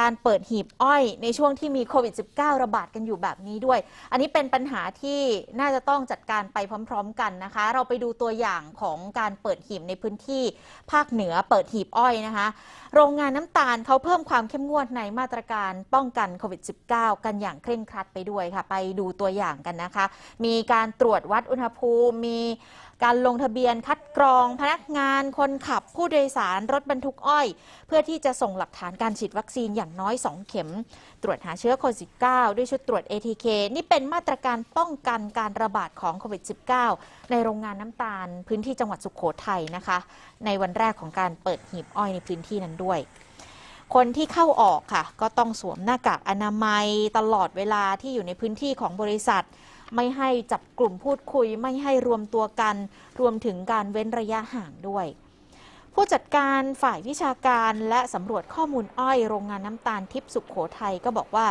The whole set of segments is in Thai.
การเปิดหีบอ้อยในช่วงที่มีโควิด -19 ระบาดกันอยู่แบบนี้ด้วย อันนี้เป็นปัญหาที่น่าจะต้องจัดการไปพร้อม ๆ กันนะคะ เราไปดูตัวอย่างของการเปิดหีบในพื้นที่ภาคเหนือเปิดหีบอ้อยนะคะ โรงงานน้ำตาลเขาเพิ่มความเข้มงวดในมาตรการป้องกันโควิด -19 กันอย่างเคร่งครัดไปด้วยค่ะ ไปดูตัวอย่างกันนะคะ มีการตรวจวัดอุณหภูมิ มีการลงทะเบียนคัดกรอง พนักงานคนขับผู้โดยสารรถบรรทุกอ้อย เพื่อที่จะส่งหลักฐานการฉีดวัคซีนอย่างน้อย 2 เข็ม ตรวจหาเชื้อโควิด -19 ด้วยชุดตรวจ ATK นี่เป็นมาตรการป้องกันการระบาดของโควิด -19 ในโรงงานน้ำตาลพื้นที่จังหวัดสุขโขทัยนะคะ ในวันแรกของการเปิดหีบอ้อยในพื้นที่นั้นด้วย คนที่เข้าออกค่ะ ก็ต้องสวมหน้ากากอนามัยตลอดเวลาที่อยู่ในพื้นที่ของบริษัทไม่ให้จับกลุ่มพูดคุย ไม่ให้รวมตัวกัน รวมถึงการเว้นระยะห่างด้วย ผู้จัดการฝ่ายวิชาการและสำรวจข้อมูลอ้อยโรงงานน้ำตาลทิพย์สุขโขทัยก็บอกว่า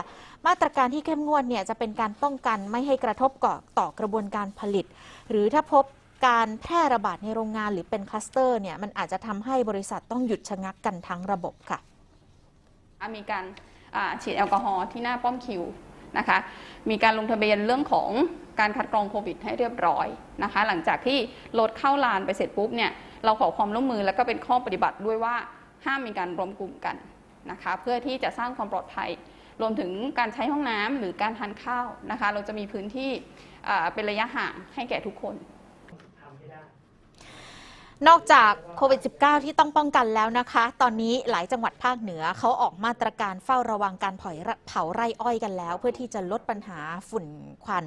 มาตรการที่เข้มงวดเนี่ยจะเป็นการป้องกันไม่ให้กระทบก่อต่อกระบวนการผลิต หรือถ้าพบการแพร่ระบาดในโรงงานหรือเป็นคลัสเตอร์เนี่ยมันอาจจะทำให้บริษัทต้องหยุดชะงักกันทั้งระบบค่ะ มีการฉีดแอลกอฮอล์ที่หน้าป้อมคิวนะคะ มีการลงทะเบียนเรื่องของ การคัดกรองโควิดให้เรียบร้อยนะคะ หลังจากที่รถเข้าลานไปเสร็จปุ๊บเนี่ยเราขอความร่วมมือแล้วก็เป็นข้อปฏิบัติด้วยว่าห้ามมีการรวมกลุ่มกันนะคะ เพื่อที่จะสร้างความปลอดภัย รวมถึงการใช้ห้องน้ำหรือการทานข้าวนะคะ เราจะมีพื้นที่เป็นระยะห่างให้แก่ทุกคนนอกจากโควิด -19 ที่ต้องป้องกันแล้วนะคะ ตอนนี้หลายจังหวัดภาคเหนือเขาออกมาตรการเฝ้าระวังการเผาไร่อ้อยกันแล้ว เพื่อที่จะลดปัญหาฝุ่นควัน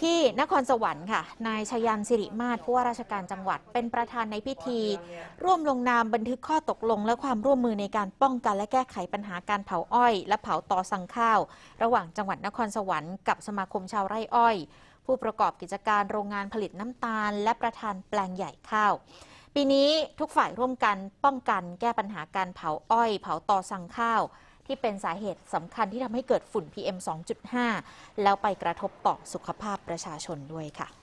ที่นครสวรรค์ค่ะ นายชยันสิริมาศผู้ว่าราชการจังหวัด เป็นประธานในพิธี ร่วมลงนามบันทึกข้อตกลง และความร่วมมือในการป้องกันและแก้ไขปัญหาการเผาอ้อย และเผาตอสั่งข้าว ระหว่างจังหวัดนครสวรรค์กับสมาคมชาวไร่อ้อย ผู้ประกอบกิจการโรงงานผลิตน้ำตาล และประธานแปลงใหญ่ข้าว ปีนี้ทุกฝ่ายร่วมกันป้องกันแก้ปัญหาการเผาอ้อย เผาตอสั่งข้าว ที่เป็นสาเหตุสำคัญที่ทำให้เกิดฝุ่น PM 2.5 แล้วไปกระทบต่อสุขภาพประชาชนด้วยค่ะ